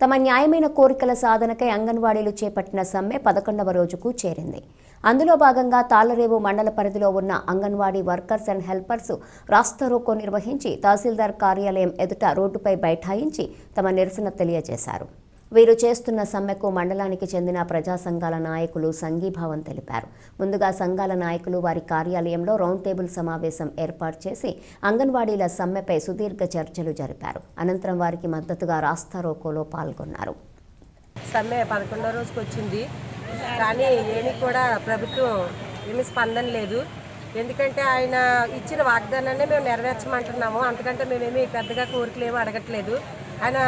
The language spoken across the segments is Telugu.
తమ న్యాయమైన కోరికల సాధనకై అంగన్వాడీలు చేపట్టిన సమ్మె పదకొండవ రోజుకు చేరింది. అందులో భాగంగా తాళ్ళరేవు మండల పరిధిలో ఉన్న అంగన్వాడీ వర్కర్స్ అండ్ హెల్పర్స్ రాస్తారోకో నిర్వహించి తహసీల్దార్ కార్యాలయం ఎదుట రోడ్డుపై బైఠాయించి తమ నిరసన తెలియజేశారు. వీరు చేస్తున్న సమ్మెకు మండలానికి చెందిన ప్రజా సంఘాల నాయకులు సంఘీభావం తెలిపారు. ముందుగా సంఘాల నాయకులు వారి కార్యాలయంలో రౌండ్ టేబుల్ సమావేశం ఏర్పాటు చేసి అంగన్వాడీల సమ్మెపై సుదీర్ఘ చర్చలు జరిపారు. అనంతరం వారికి మద్దతుగా రాస్తారోకోలో పాల్గొన్నారు. సమ్మె పదకొండో రోజుకి వచ్చింది. కానీ ఏమీ కూడా ప్రభుత్వం ఏమీ స్పందన లేదు. ఎందుకంటే ఆయన ఇచ్చిన వాగ్దానాన్ని మేము నెరవేర్చమంటున్నాము. అంతకంటే మేమేమి పెద్దగా కోరికలు ఏమీ అడగట్లేదు. ఆయన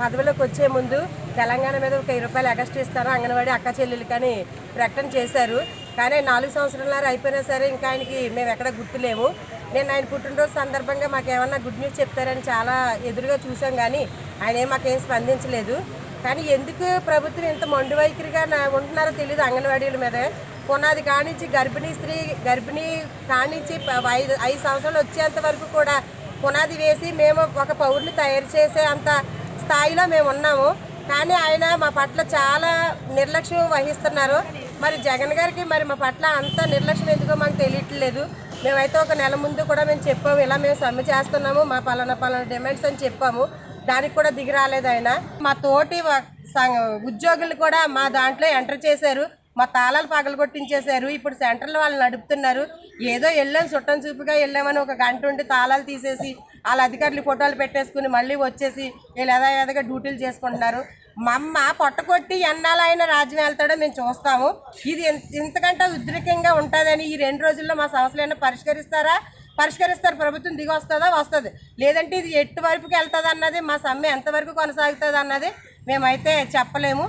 పదవిలోకి వచ్చే ముందు తెలంగాణ మీద ఒక వెయ్యి రూపాయలు ఎగస్ట్ ఇస్తారు అంగన్వాడీ అక్క చెల్లెలు కానీ ప్రకటన చేశారు. కానీ నాలుగు సంవత్సరాలు అయిపోయినా సరే ఇంకా ఆయనకి మేము ఎక్కడ గుర్తులేము. నేను ఆయన పుట్టినరోజు సందర్భంగా మాకు ఏమన్నా గుడ్ న్యూస్ చెప్తారని చాలా ఎదురుగా చూసాం కానీ ఆయన ఏం మాకేం స్పందించలేదు. కానీ ఎందుకు ప్రభుత్వం ఇంత మొండి వైఖరిగా ఉంటున్నారో తెలియదు అంగన్వాడీల మీద. పునాది కానించి గర్భిణీ స్త్రీ గర్భిణీ కానించి ప- ఐదు ఐదు సంవత్సరాలు వచ్చేంత వరకు కూడా పునాది వేసి మేము ఒక పౌరుని తయారు చేసే అంత స్థాయిలో మేము ఉన్నాము. కానీ ఆయన మా పట్ల చాలా నిర్లక్ష్యం వహిస్తున్నారు. మరి జగన్ గారికి మరి మా పట్ల అంత నిర్లక్ష్యం ఎందుకో మాకు తెలియట్లేదు. మేమైతే ఒక నెల ముందు కూడా మేము చెప్పాము ఇలా మేము సమ్మె చేస్తున్నాము మా పలానా పలానా డిమాండ్స్ అని చెప్పాము. దానికి కూడా దిగి రాలేదు ఆయన. మా తోటి ఉద్యోగులు కూడా మా దాంట్లో ఎంటర్ చేశారు. మా తాళాలు పగలు కొట్టించేశారు ఇప్పుడు సెంటర్లో వాళ్ళు నడుపుతున్నారు. ఏదో వెళ్ళాం చుట్టం చూపుగా వెళ్ళామని ఒక గంట ఉండి తాళాలు తీసేసి వాళ్ళ అధికారులు ఫోటోలు పెట్టేసుకుని మళ్ళీ వచ్చేసి వీళ్ళు ఎదా ఎదగా డ్యూటీలు చేసుకుంటున్నారు. మా అమ్మ పొట్ట కొట్టి రాజ్యం వెళ్తాడో మేము చూస్తాము. ఇది ఇంతకంటే ఉద్రికంగా ఉంటుందని ఈ రెండు రోజుల్లో మా సమస్యలైనా పరిష్కరిస్తారా? పరిష్కరిస్తారు. ప్రభుత్వం దిగి వస్తుందా? వస్తుంది. లేదంటే ఇది ఎట్టు వరకు వెళ్తుంది అన్నది మా సమ్మె ఎంతవరకు కొనసాగుతుంది అన్నది మేమైతే చెప్పలేము.